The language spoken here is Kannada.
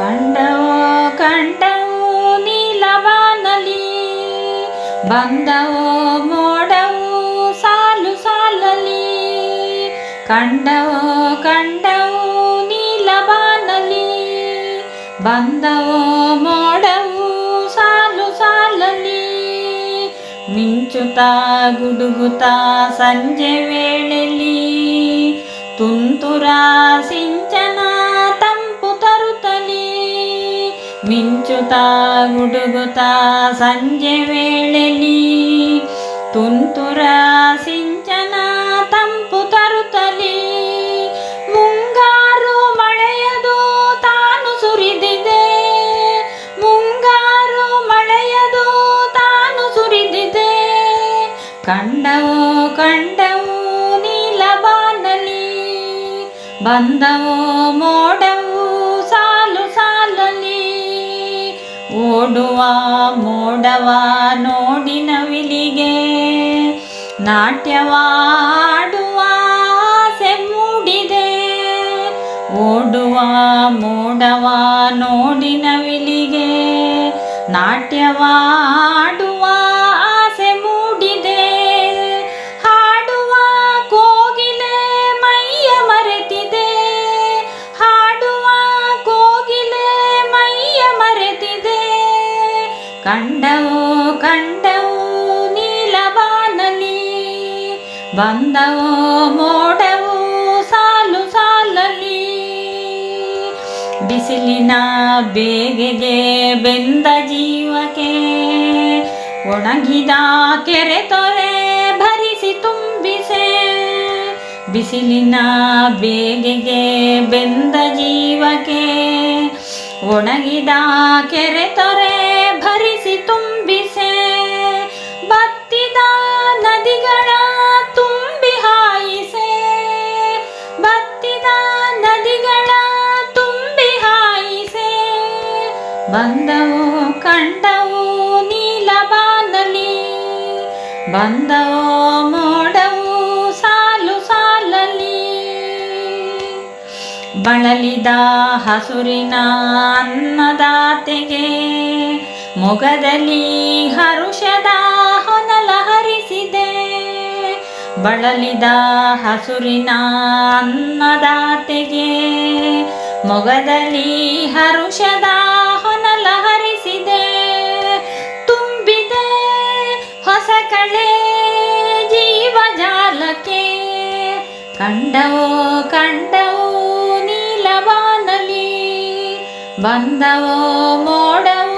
ಕಂಡವೋ ಕಂಡವು ನೀಲವಾನಲಿ ಬಂದವೋ ಮೋಡವು ಸಾಲು ಸಾಲಲಿ ಕಂಡವೋ ಕಂಡವು ನೀಲವಾನಲಿ ಬಂದವೋ ಮೋಡವು ಸಾಲು ಸಾಲಲಿ ಮಿಂಚುತ್ತಾ ಗುಡುಗುತ್ತಾ ಸಂಜೆ ವೇಳೆಲಿ ತುಂತುರ ಮಿಂಚುತ್ತಾ ಗುಡುಗುತ್ತಾ ಸಂಜೆ ವೇಳೆಲಿ ತುಂತುರ ಸಿಂಚನ ತಂಪು ತರುತ್ತಲಿ. ಮುಂಗಾರು ಮಳೆಯದು ತಾನು ಸುರಿದಿದೆ. ಮುಂಗಾರು ಮಳೆಯದು ತಾನು ಸುರಿದಿದೆ. ಕಂಡವು ಕಂಡವು ನೀಲಬಾನಲಿ ಬಂದವೋ ಮೋಡವು ಓಡುವ ಮೋಡವ ನೋಡಿ ನವಿಲಿಗೆ. ನಾಟ್ಯವಾಡುವ ಆಸೆ ಮೂಡಿದೆ. ಓಡುವ ಮೋಡವ ನೋಡಿ ನವಿಲಿಗೆ. ನಾಟ್ಯವಾಡುವ ಕಂಡವು ಕಂಡವು ನೀಲಬಾನಲಿ. ಬಂದವೋ, ಮೋಡವು ಸಾಲು ಸಾಲಲಿ. ಬಿಸಿಲಿನ ಬೇಗೆಗೆ ಬೆಂದ ಜೀವಕ್ಕೆ ಒಣಗಿದ ಕೆರೆ ತೊರೆ ಭರಿಸಿ ತುಂಬಿಸೆ. ಬಿಸಿಲಿನ ಬೇಗೆಗೆ ಬೆಂದ ಜೀವಕ್ಕೆ ಒಣಗಿದ ಕೆರೆ ತೊರೆ ಬಂದವು, ಕಂಡವು ನೀಲಬಾನಲಿ ಬಂದವು, ಮೋಡವು, ಸಾಲು ಸಾಲಲಿ. ಬಳಲಿದ ಹಸುರಿನ ಅನ್ನದಾತೆಗೆ, ಮೊಗದಲ್ಲಿ ಹರುಷದ ಹೊನಲ ಹರಿಸಿದೆ. ಬಳಲಿದ ಹಸುರಿನ ಅನ್ನದಾತೆಗೆ, ಮೊಗದಲ್ಲಿ ಹರುಷದ ಕಂಡವೋ ಕಂಡವೋ ನೀಲವಾನಲಿ ಬಂದವೋ ಮೋಡವೋ